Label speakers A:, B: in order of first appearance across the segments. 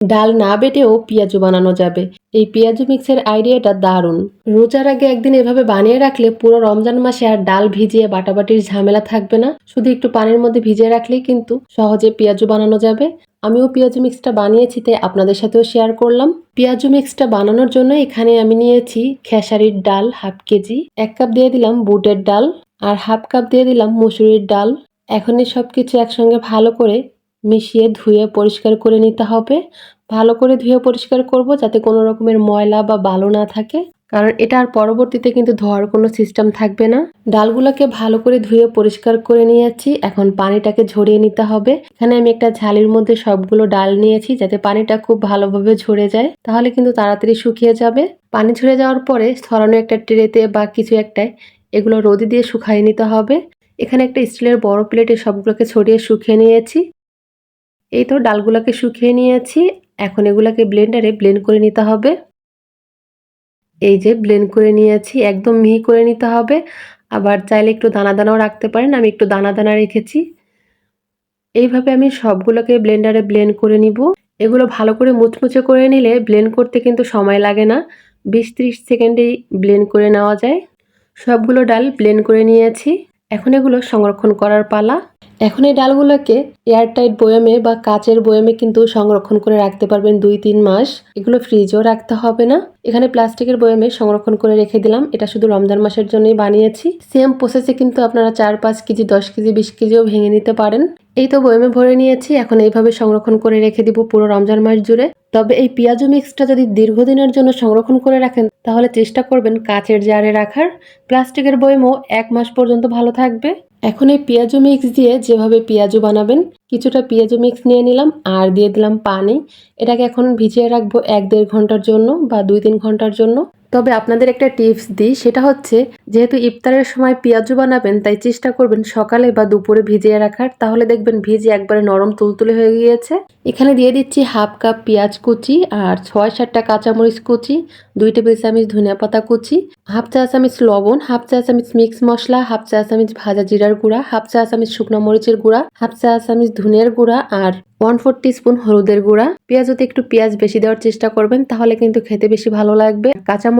A: ডাল না বেটেও পেঁয়াজু বানানো যাবে। এই পেঁয়াজু মিক্সের আইডিয়াটা দারুণ। রোজার আগে একদিন এভাবে বানিয়ে রাখলে পুরো রমজান মাসে আর ডাল ভিজিয়ে বাটাবাটির ঝামেলা থাকবে না। শুধু একটু পানির মধ্যে ভিজিয়ে রাখলেই কিন্তু সহজে পেঁয়াজু বানানো যাবে। আমিও পেঁয়াজু মিক্সটা বানিয়েছি, তাই আপনাদের সাথেও শেয়ার করলাম। পেঁয়াজু মিক্সটা বানানোর জন্য এখানে আমি নিয়েছি খেসারির ডাল হাফ কেজি, এক কাপ দিয়ে দিলাম বুটের ডাল আর হাফ কাপ দিয়ে দিলাম মুসুরির ডাল। এখনই সব কিছু একসঙ্গে ভালো করে মিশিয়ে ধুয়ে পরিষ্কার করে নিতে হবে। ভালো করে ধুয়ে পরিষ্কার করব যাতে কোনো রকমের ময়লা বা বালো না থাকে। কারণ এটা আর পরবর্তীতে কিন্তু ধোয়ার কোনো সিস্টেম থাকবে না। ডালগুলোকে ভালো করে ধুয়ে পরিষ্কার করে নিয়েছি। এখন পানিটাকে ঝরিয়ে নিতে হবে। এখানে আমি একটা ঝালির মধ্যে সবগুলো ডাল নিয়েছি যাতে পানিটা খুব ভালোভাবে ঝরে যায়। তাহলে কিন্তু তাড়াতাড়ি শুকিয়ে যাবে। পানি ঝরে যাওয়ার পরে ছড়ানো একটা ট্রেতে বা কিছু একটায় এগুলো রোদে দিয়ে শুকাই নিতে হবে। এখানে একটা স্টিলের বড় প্লেটে সবগুলোকে ছড়িয়ে শুকিয়ে নিয়েছি। এই তো ডালগুলোকে শুকিয়ে নিয়েছি। এখন এগুলোকে ব্লেন্ডারে ব্লেন্ড করে নিতে হবে। এই যে ব্লেন্ড করে নিয়েছি, একদম মিহি করে নিতে হবে। আবার চাইলে একটু দানা দানাও রাখতে পারেন, আমি একটু দানা দানা রেখেছি। এইভাবে আমি সবগুলোকে ব্লেন্ডারে ব্লেন্ড করে নিব। এগুলো ভালো করে মুচমুচে করে নিলে ব্লেন্ড করতে কিন্তু সময় লাগে না। বিশ ত্রিশ সেকেন্ডেই ব্লেন্ড করে নেওয়া যায়। সবগুলো ডাল ব্লেন্ড করে নিয়েছি। এখন এগুলো সংরক্ষণ করার পালা। এখন এই ডালগুলোকে এয়ারটাইট বয়ামে বা কাচের বয়ামে কিন্তু সংরক্ষণ করে রাখতে পারবেন দুই তিন মাস। এগুলো ফ্রিজেও রাখতে হবে না। এখানে প্লাস্টিকের বয়ামে সংরক্ষণ করে রেখে দিলাম। এটা শুধু রমজান মাসের জন্যই বানিয়েছি। সেম প্রসেসে কিন্তু আপনারা চার পাঁচ কেজি, দশ কেজি, বিশ কেজিও ভেঙে নিতে পারেন। এই তো বয়ামে ভরে নিয়েছি, এখন এইভাবে সংরক্ষণ করে রেখে দিব পুরো রমজান মাস জুড়ে। তবে এই পেঁয়াজু মিক্সটা যদি দীর্ঘদিনের জন্য সংরক্ষণ করে রাখেন, তাহলে চেষ্টা করবেন কাচের জারে রাখার। প্লাস্টিকের বয়মও এক মাস পর্যন্ত ভালো থাকবে। এখন এই পেঁয়াজু মিক্স দিয়ে যেভাবে পেঁয়াজু বানাবেন, কিছুটা পেঁয়াজু মিক্স নিয়ে নিলাম আর দিয়ে দিলাম পানি। এটাকে এখন ভিজিয়ে রাখব এক দেড় ঘণ্টার জন্য বা দুই তিন ঘণ্টার জন্য। তবে আপনাদের একটা টিপস দিই, সেটা হচ্ছে যেহেতু ইফতারের সময় পেঁয়াজু বানাবেন, তাই চেষ্টা করবেন সকালে বা দুপুরে ভিজিয়ে রাখার। তাহলে দেখবেন ভিজে একবারে নরম তুলতুলে হয়ে গিয়েছে। এখানে দিয়ে দিচ্ছি হাফ কাপ পেঁয়াজ কুচি আর ছয় সাতটা কাঁচামরিচ কুচি, দুই টেবিল চামচ ধনিয়া পাতা কুচি, হাফ চা চামচ লবণ, হাফ চা চামচ মিক্স মশলা, হাফ চা চামচ ভাজা জিরার গুঁড়া, হাফ চা চামচ শুকনো মরিচের গুঁড়া, হাফ চা চামচ ধনিয়ার গুঁড়া আর ওয়ান ফোর স্পুন হলুদের গুঁড়া। পেঁয়াজতে একটু পেঁয়াজ বেশি দেওয়ার চেষ্টা করবেন, তাহলে কিন্তু খেতে বেশি ভালো লাগবে।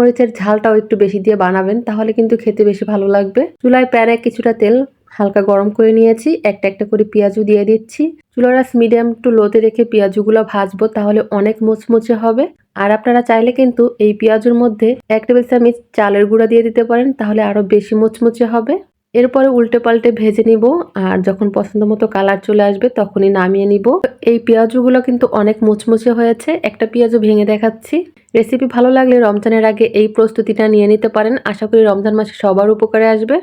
A: কাঁচামরিচের ঝালটাও একটু বেশি দিয়ে বানাবেন, তাহলে কিন্তু খেতে বেশি ভালো লাগবে। চুলায় প্যানে কিছুটা তেল হালকা গরম করে নিয়েছি, একটা একটা করে পেঁয়াজু দিয়ে দিচ্ছি। চুলার আঁচ মিডিয়াম টু লোতে রেখে পেঁয়াজুগুলো ভাজবো, তাহলে অনেক মুচমুচে হবে। আর আপনারা চাইলে কিন্তু এই পেঁয়াজুর মধ্যে এক টেবিল চামচ চালের গুঁড়া দিয়ে দিতে পারেন, তাহলে আরও বেশি মুচমুচে হবে। এরপরে উল্টে পাল্টে ভেজে নিব, আর যখন পছন্দ মতো কালার চলে আসবে তখনই নামিয়ে নিব। এই পেঁয়াজগুলো কিন্তু অনেক মুচমুচে হয়েছে, একটা পেঁয়াজও ভেঙে দেখাচ্ছি। রেসিপি ভালো লাগলে রমজানের আগে এই প্রস্তুতিটা নিয়ে নিতে পারেন। আশা করি রমজান মাসে সবার উপকারে আসবে।